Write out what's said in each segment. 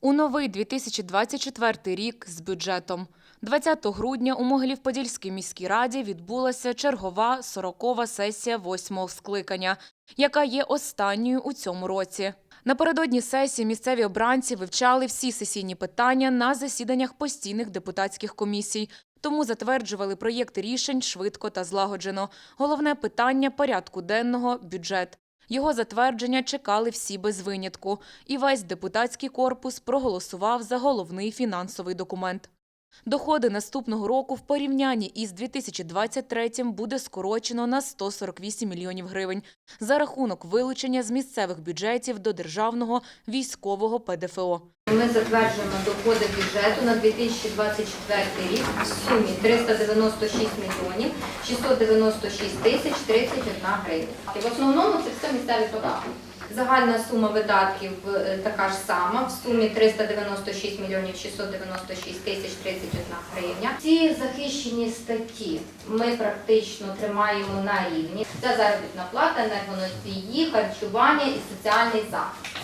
У новий 2024 рік з бюджетом. 20 грудня у Могилів-Подільській міській раді відбулася чергова 40-ва сесія восьмого скликання, яка є останньою у цьому році. Напередодні сесії місцеві обранці вивчали всі сесійні питання на засіданнях постійних депутатських комісій, тому затверджували проєкти рішень швидко та злагоджено. Головне питання порядку денного бюджет. Його затвердження чекали всі без винятку, і весь депутатський корпус проголосував за головний фінансовий документ. Доходи наступного року в порівнянні із 2023 буде скорочено на 148 мільйонів гривень за рахунок вилучення з місцевих бюджетів до державного військового ПДФО. Ми затверджуємо доходи бюджету на 2024 рік в сумі 396 мільйонів 696 тисяч 31 гривня. В основному це все місцеві податки. Загальна сума видатків е, така ж сама, в сумі 396 мільйонів 696 тисяч 31 гривня. Ці захищені статті ми практично тримаємо на рівні. Це заробітна плата, енергоносії, харчування і соціальний захист.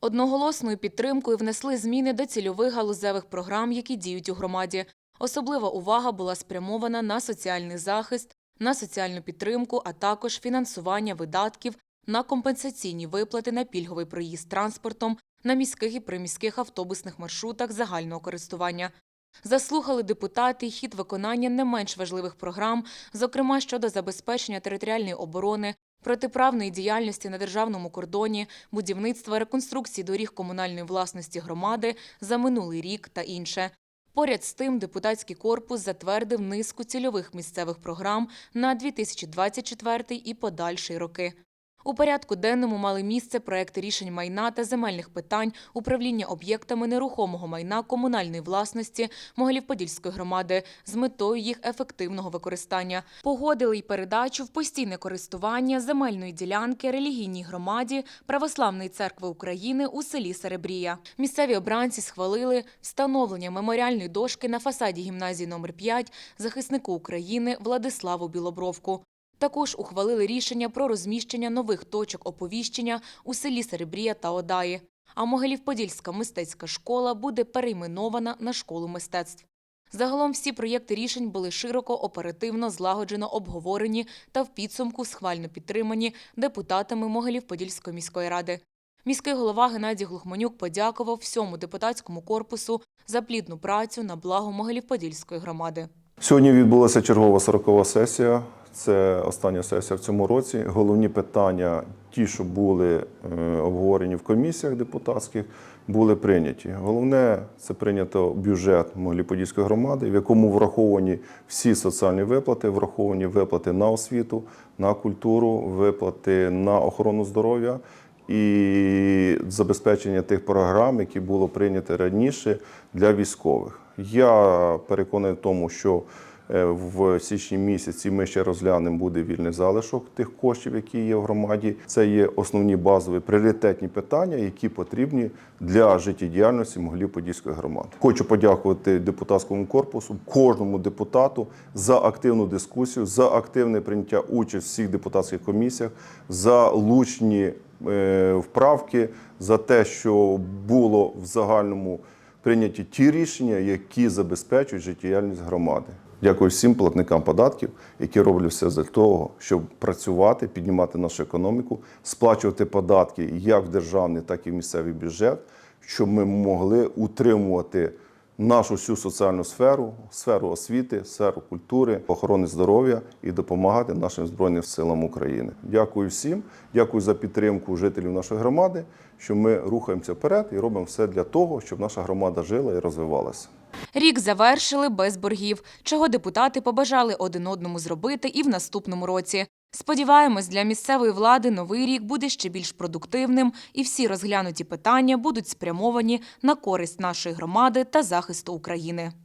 Одноголосною підтримкою внесли зміни до цільових галузевих програм, які діють у громаді. Особлива увага була спрямована на соціальний захист, на соціальну підтримку, а також фінансування видатків на компенсаційні виплати на пільговий проїзд транспортом на міських і приміських автобусних маршрутах загального користування. Заслухали депутати хід виконання не менш важливих програм, зокрема щодо забезпечення територіальної оборони, протиправної діяльності на державному кордоні, будівництва реконструкції доріг комунальної власності громади за минулий рік та інше. Поряд з тим, депутатський корпус затвердив низку цільових місцевих програм на 2024 і подальші роки. У порядку денному мали місце проекти рішень майна та земельних питань управління об'єктами нерухомого майна комунальної власності Могилів-Подільської громади з метою їх ефективного використання. Погодили й передачу в постійне користування земельної ділянки релігійній громаді Православної церкви України у селі Серебрія. Місцеві обранці схвалили встановлення меморіальної дошки на фасаді гімназії номер 5 захиснику України Владиславу Білобровку. Також ухвалили рішення про розміщення нових точок оповіщення у селі Серебрія та Одаї. А Могилів-Подільська мистецька школа буде перейменована на школу мистецтв. Загалом всі проєкти рішень були широко, оперативно, злагоджено обговорені та в підсумку схвально підтримані депутатами Могилів-Подільської міської ради. Міський голова Геннадій Глухманюк подякував всьому депутатському корпусу за плідну працю на благо Могилів-Подільської громади. Сьогодні відбулася чергова 40-ва сесія. Це остання сесія в цьому році. Головні питання, ті, що були е, обговорені в комісіях депутатських, були прийняті. Головне це прийнято бюджет Могилів-Подільської громади, в якому враховані всі соціальні виплати, враховані виплати на освіту, на культуру, виплати на охорону здоров'я і забезпечення тих програм, які було прийнято раніше для військових. Я переконаний в тому, що в січні місяці ми ще розглянемо, буде вільний залишок тих коштів, які є в громаді. Це є основні базові пріоритетні питання, які потрібні для життєдіяльності Могилів-Подільської громади. Хочу подякувати депутатському корпусу, кожному депутату за активну дискусію, за активне прийняття участі в всіх депутатських комісіях, за лучні е, вправки, за те, що було в загальному прийняті ті рішення, які забезпечують життєдіяльність громади. Дякую всім платникам податків, які роблять все для того, щоб працювати, піднімати нашу економіку, сплачувати податки як в державний, так і в місцевий бюджет, щоб ми могли утримувати нашу всю соціальну сферу, сферу освіти, сферу культури, охорони здоров'я і допомагати нашим збройним силам України. Дякую всім, дякую за підтримку жителів нашої громади, що ми рухаємося вперед і робимо все для того, щоб наша громада жила і розвивалася. Рік завершили без боргів, чого депутати побажали один одному зробити і в наступному році. Сподіваємось, для місцевої влади новий рік буде ще більш продуктивним, і всі розглянуті питання будуть спрямовані на користь нашої громади та захисту України.